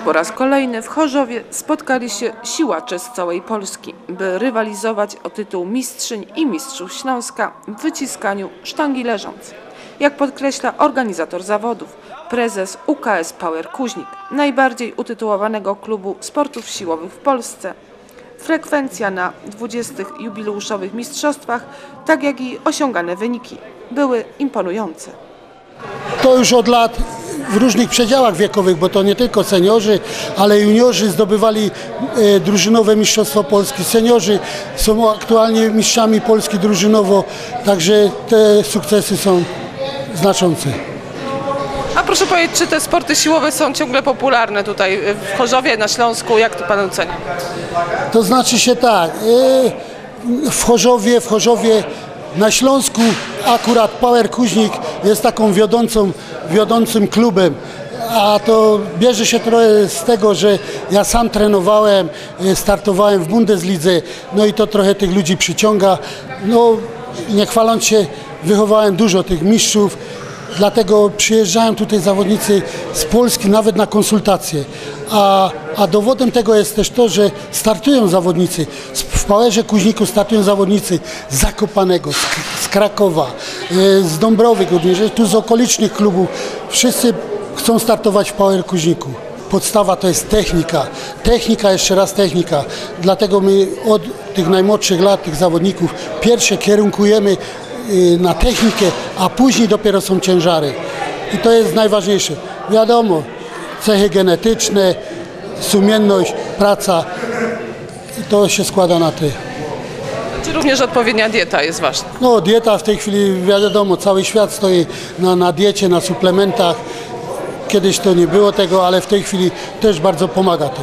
po raz kolejny w Chorzowie spotkali się siłacze z całej Polski, by rywalizować o tytuł mistrzyń i mistrzów Śląska w wyciskaniu sztangi leżąc. Jak podkreśla organizator zawodów, prezes UKS Power Kuźnik, najbardziej utytułowanego klubu sportów siłowych w Polsce, frekwencja na 20. jubileuszowych mistrzostwach, tak jak i osiągane wyniki, były imponujące. To już od lat w różnych przedziałach wiekowych, bo to nie tylko seniorzy, ale juniorzy zdobywali e, drużynowe Mistrzostwo Polski. Seniorzy są aktualnie mistrzami Polski drużynowo, także te sukcesy są znaczące. A proszę powiedzieć, czy te sporty siłowe są ciągle popularne tutaj w Chorzowie, na Śląsku? Jak to Pan ocenia? To znaczy się tak, e, w Chorzowie, w Chorzowie na Śląsku akurat Power Kuźnik jest taką wiodącą, wiodącym klubem. A to bierze się trochę z tego, że ja sam trenowałem, e, startowałem w Bundeslidze, no i to trochę tych ludzi przyciąga. No, nie chwaląc się, wychowałem dużo tych mistrzów, dlatego przyjeżdżają tutaj zawodnicy z Polski nawet na konsultacje. A, a dowodem tego jest też to, że startują zawodnicy. W Powerze Kuźniku startują zawodnicy z Zakopanego, z, z Krakowa, e, z Dąbrowy Górniczej, tu z okolicznych klubów. Wszyscy chcą startować w Power Kuźniku. Podstawa to jest technika. Technika, jeszcze raz technika. Dlatego my od tych najmłodszych lat, tych zawodników, pierwsze kierunkujemy y, na technikę, a później dopiero są ciężary. I to jest najważniejsze. Wiadomo, cechy genetyczne, sumienność, praca. To się składa na ty. Czy również odpowiednia dieta jest ważna? No dieta w tej chwili wiadomo, cały świat stoi na, na diecie, na suplementach. Kiedyś to nie było tego, ale w tej chwili też bardzo pomaga to.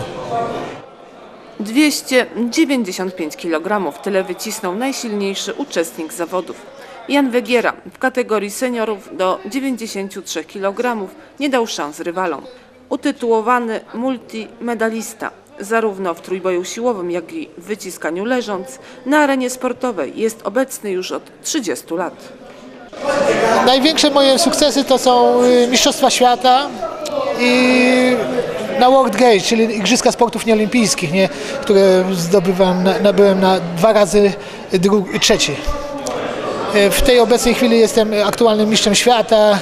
295 kg tyle wycisnął najsilniejszy uczestnik zawodów. Jan Wygiera w kategorii seniorów do 93 kg nie dał szans rywalom. Utytułowany multimedalista zarówno w trójboju siłowym, jak i w wyciskaniu leżąc na arenie sportowej jest obecny już od 30 lat. Największe moje sukcesy to są y, Mistrzostwa Świata i na World Games, czyli Igrzyska Sportów Nieolimpijskich, nie, które zdobywałem, na, nabyłem na dwa razy dru, trzeci. Y, W tej obecnej chwili jestem aktualnym mistrzem świata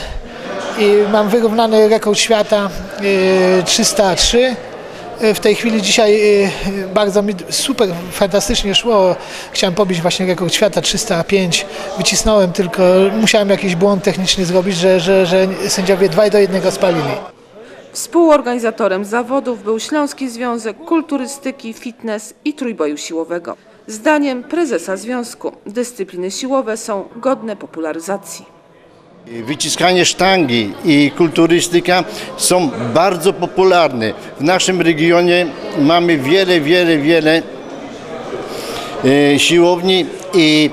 i mam wyrównany rekord świata y, 303. Y, W tej chwili dzisiaj bardzo mi super, fantastycznie szło. Chciałem pobić właśnie rekord świata 305. Wycisnąłem tylko, musiałem jakiś błąd techniczny zrobić, że, że, że sędziowie 2 do 1 spalili. Współorganizatorem zawodów był Śląski Związek Kulturystyki, Fitness i Trójboju Siłowego. Zdaniem prezesa związku dyscypliny siłowe są godne popularyzacji. Wyciskanie sztangi i kulturystyka są bardzo popularne. W naszym regionie mamy wiele, wiele, wiele e, siłowni i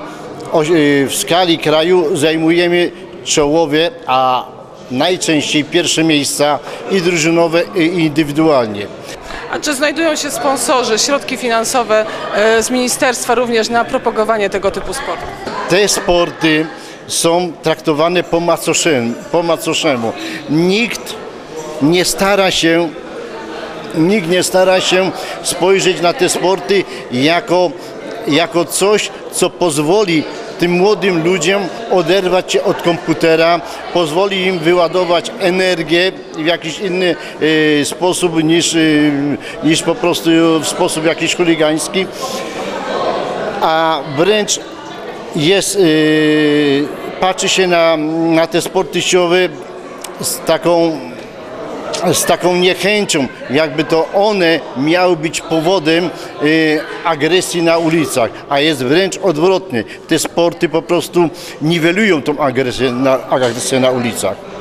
e, w skali kraju zajmujemy czołowe, a najczęściej pierwsze miejsca i drużynowe, i indywidualnie. A czy znajdują się sponsorzy, środki finansowe e, z ministerstwa również na propagowanie tego typu sportów? te sporty są traktowane po macoszemu. Po macoszemu. Nikt nie stara się nikt nie stara się spojrzeć na te sporty jako, jako coś, co pozwoli tym młodym ludziom oderwać się od komputera, pozwoli im wyładować energię w jakiś inny e, sposób niż, e, niż po prostu w sposób jakiś chuligański, a wręcz jest, yy, patrzy się na, na te sporty siłowe z taką, z taką niechęcią, jakby to one miały być powodem yy, agresji na ulicach, a jest wręcz odwrotnie. Te sporty po prostu niwelują tą agresję na, agresję na ulicach.